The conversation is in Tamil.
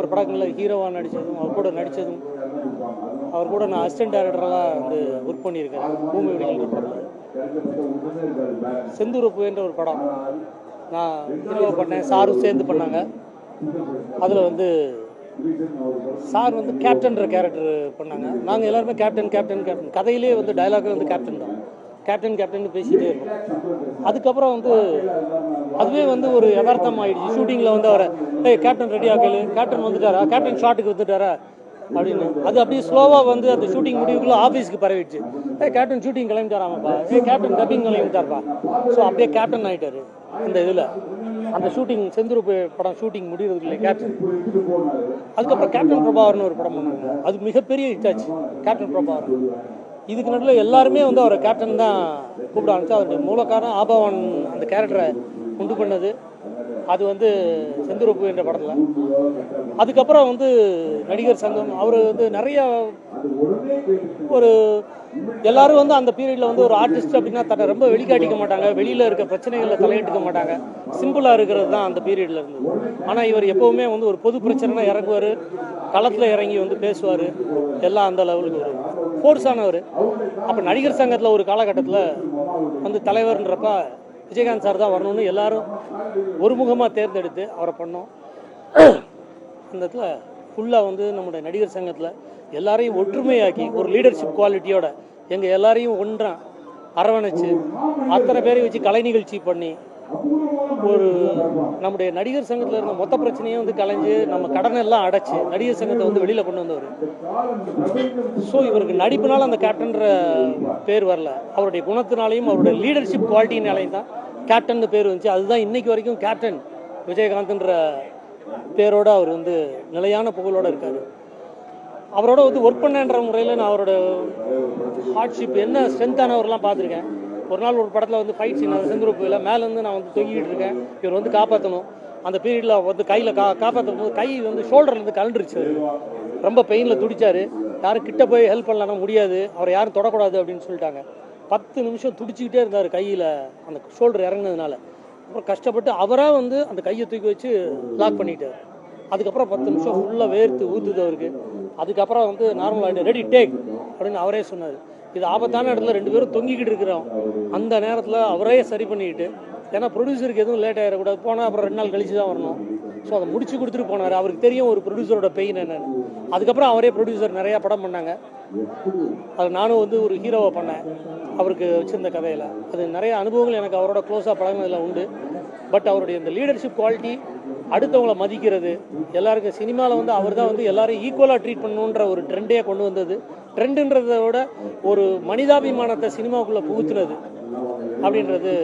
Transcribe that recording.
அவர் படங்களில் ஹீரோவாக நடித்ததும் அவர் கூட நடித்ததும் அவர் கூட நான் அசிஸ்டன்ட் டைரக்டராக வந்து ஒர்க் பண்ணியிருக்கேன். பூமி விடுகின்ற படம். செந்தூரப்பு என்ற ஒரு படம். நான் ஹீரோவாக பண்ணேன். சாரும் சேர்ந்து பண்ணாங்க. அதில் வந்து சார் வந்து கேப்டன்ற கேரக்டர் பண்ணாங்க. நாங்கள் எல்லாருமே கேப்டன் கேப்டன் கேப்டன் கதையிலே வந்து டயலாகே வந்து கேப்டன் தான். கேப்டன் கேப்டன் பேசிகிட்டே இருக்கும் அதுக்கப்புறம் வந்து அதுவே வந்து ஒரு யதார்த்தம் ஆயிடுச்சு. ஷூட்டிங்கில் வந்து அவரை ஏய் கேப்டன் ரெடி ஆகலு கேப்டன் வந்துட்டாரா? கேப்டன் ஷாட்டுக்கு வந்துட்டாரா? அப்படின்னு. அது அப்படியே ஸ்லோவாக வந்து அந்த ஷூட்டிங் முடிவுக்குள்ளே ஆஃபீஸ்க்கு பரவிடுச்சு. ஏ கேப்டன் ஷூட்டிங் கிளம்பிட்டாராமப்பா. ஏ கேப்டன் டப்பிங் கிளம்பிட்டார்ப்பா. ஸோ அப்படியே கேப்டன் ஆகிட்டாரு அந்த இதில். அந்த ஷூட்டிங் செந்தூர் படம் ஷூட்டிங் முடிகிறது இல்லை கேப்டன் அதுக்கப்புறம் கேப்டன் பிரபாகர்னு ஒரு படம் பண்ணாங்க அது மிகப்பெரிய ஹிட் ஆச்சு. கேப்டன் பிரபாகர். இதுக்கு நடுவில் எல்லாருமே வந்து அவரை கேப்டன் தான் கூப்பிட ஆரம்பிச்சு அவருடைய மூலக்காரன் ஆபாவன் அந்த கேரக்டரை உண்டு பண்ணது. அது வந்து செந்துருப்பு என்ற படத்தில். அதுக்கப்புறம் வந்து நடிகர் சங்கம் அவர் வந்து நிறைய ஒரு எல்லாரும் வந்து அந்த பீரியடில் வந்து ஒரு ஆர்டிஸ்ட் அப்படின்னா தன்னை ரொம்ப வெளிக்காட்டிக்க மாட்டாங்க. வெளியில் இருக்க பிரச்சனைகளை தலையிட்டுக்க மாட்டாங்க. சிம்பிளாக இருக்கிறது தான் அந்த பீரியடில் இருந்தது. ஆனால் இவர் எப்போவுமே வந்து ஒரு பொது பிரச்சனைனா இறங்குவார். களத்தில் இறங்கி வந்து பேசுவார். எல்லாம் அந்த லெவலுக்கு வருவார் ஃபோர்ஸ் ஆனவர். அப்போ நடிகர் சங்கத்தில் ஒரு காலகட்டத்தில் வந்து தலைவர்ன்றப்ப விஜயகாந்த் சார் தான் வரணும்னு எல்லாரும் ஒருமுகமாக தேர்ந்தெடுத்து அவரை பண்ணோம். அந்த இடத்துல ஃபுல்லாக வந்து நம்முடைய நடிகர் சங்கத்தில் எல்லாரையும் ஒற்றுமையாக்கி ஒரு லீடர்ஷிப் குவாலிட்டியோட எங்கள் எல்லாரையும் ஒன்றான் அரவணைச்சு அத்தனை பேரை வச்சு கலை நிகழ்ச்சி பண்ணி ஒரு நம்முடைய நடிகர் சங்கத்தில் இருந்த மொத்த பிரச்சனையும் வந்து கலைஞ்சு நம்ம கடனை எல்லாம் அடைச்சு நடிகர் சங்கத்தை வந்து வெளியில் கொண்டு வந்தவர். ஸோ இவருக்கு நடிப்புனால அந்த கேப்டன்ற பேர் வரல. அவருடைய குணத்தினாலையும் அவருடைய லீடர்ஷிப் குவாலிட்டினாலையும் தான் கேப்டன் பேர் வந்துச்சு. அதுதான் இன்னைக்கு வரைக்கும் கேப்டன் விஜயகாந்த்ன்ற பேரோட அவர் வந்து நிலையான புகழோட இருக்காரு. அவரோட வந்து ஒர்க் பண்ணன்ற முறையில் நான் அவரோட ஹார்ட்ஷிப் என்ன ஸ்ட்ரென்த்தானவர்லாம் பார்த்துருக்கேன். ஒரு நாள் ஒரு படத்தில் வந்து ஃபைட் சீன் அது செந்துரு போயில மேலேருந்து நான் வந்து தொங்கிட்டு இருக்கேன். இவர் வந்து காப்பாற்றணும் அந்த பீரியடில் வந்து கையில் கா காப்பாற்றும் போது கை வந்து ஷோல்டர்லேருந்து கலண்டுருச்சு ரொம்ப பெயினில் துடிச்சார். யாரும் கிட்ட போய் ஹெல்ப் பண்ணலாம்னா முடியாது. அவரை யாரும் தொடக்கூடாது அப்படின்னு சொல்லிட்டாங்க. பத்து நிமிஷம் துடிச்சிக்கிட்டே இருந்தார் கையில் அந்த ஷோல்டர் இறங்குனதுனால. அப்புறம் கஷ்டப்பட்டு அவராக வந்து அந்த கையை தூக்கி வச்சு லாக் பண்ணிட்டார். அதுக்கப்புறம் பத்து நிமிஷம் ஃபுல்லாக வேர்த்து ஊற்றுது அவருக்கு. அதுக்கப்புறம் வந்து நார்மல் ஆகிட்டு ரெடி டேக் அப்படின்னு அவரே சொன்னார். இது ஆபத்தான இடத்துல ரெண்டு பேரும் தொங்கிக்கிட்டு இருக்கிறோம். அந்த நேரத்தில் அவரே சரி பண்ணிக்கிட்டு ஏன்னா ப்ரொடியூசருக்கு எதுவும் லேட் ஆகிடக்கூடாது போனால் அப்புறம் ரெண்டு நாள் கழிச்சு தான் வரணும். ஸோ அதை முடிச்சு கொடுத்துட்டு போனார். அவருக்கு தெரியும் ஒரு ப்ரொடியூசரோட பெயின் என்னன்னு. அதுக்கப்புறம் அவரே ப்ரொடியூசர் நிறையா படம் பண்ணாங்க. அது நானும் வந்து ஒரு ஹீரோவை பண்ணேன். அவருக்கு வச்சிருந்த கதையில். அது நிறைய அனுபவங்கள் எனக்கு அவரோட க்ளோஸாக பழகினதில் உண்டு. பட் அவருடைய இந்த லீடர்ஷிப் குவாலிட்டி அடுத்தவங்கள மதிக்கிறது. எல்லாருக்கும் சினிமாவில் வந்து அவர் தான் வந்து எல்லாரையும் ஈக்குவலாக ட்ரீட் பண்ணணுன்ற ஒரு ட்ரெண்டே கொண்டு வந்தது. ட்ரெண்டுன்றதை விட ஒரு மனிதாபிமானத்தை சினிமாவுக்குள்ளே புகுத்துனது அப்படின்றது